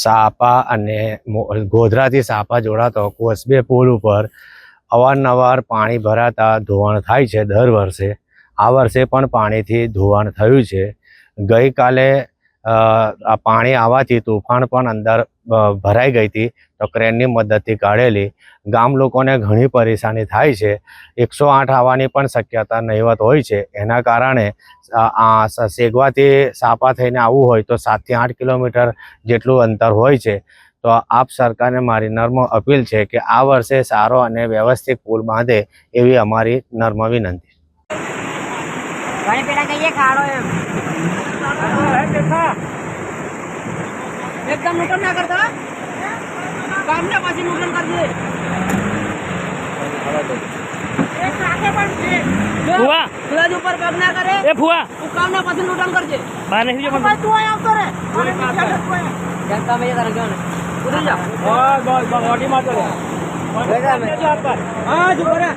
સાપા અને ગોધરાથી સાપા જોડાતો કોસબે પુલ ઉપર અવારનવાર પાણી ભરાતા ધોવાણ થાય છે દર વર્ષે. આ વર્ષે પણ પાણીથી ધોવાણ થયું છે. ગઈકાલે આ પાણી આવવાથી તુફાન પણ અંદર ભરાઈ ગઈ હતી તો ક્રેનની મદદથી કાઢેલી. ગામ લોકોને ઘણી પરેશાની થાય છે. એકસો આઠ આવવાની પણ શક્યતા નહીવત હોય છે. એના કારણે આ સેગવાથી સાપા થઈને આવવું હોય તો સાતથી આઠ કિલોમીટર જેટલું અંતર હોય છે. તો આપ સરકારને મારી નર્મ અપીલ છે કે આ વર્ષે સારો અને વ્યવસ્થિત પુલ બાંધે એવી અમારી નર્મ વિનંતી ઘણી પેલા કહીએ કાળો એમ એકદમ નુકસાન ના કરતા કામને પાછી નુકસાન કરજે ફુવા. સૂરજ ઉપર પગ ના કરે એ ફુવા. તું કામને પાછી નુકસાન કરજે. બહાર નહીં તું અહીં આવતો રે જનતા મેં તારે જો ઉતરી જા બસ બસ બસ હા જો બરા.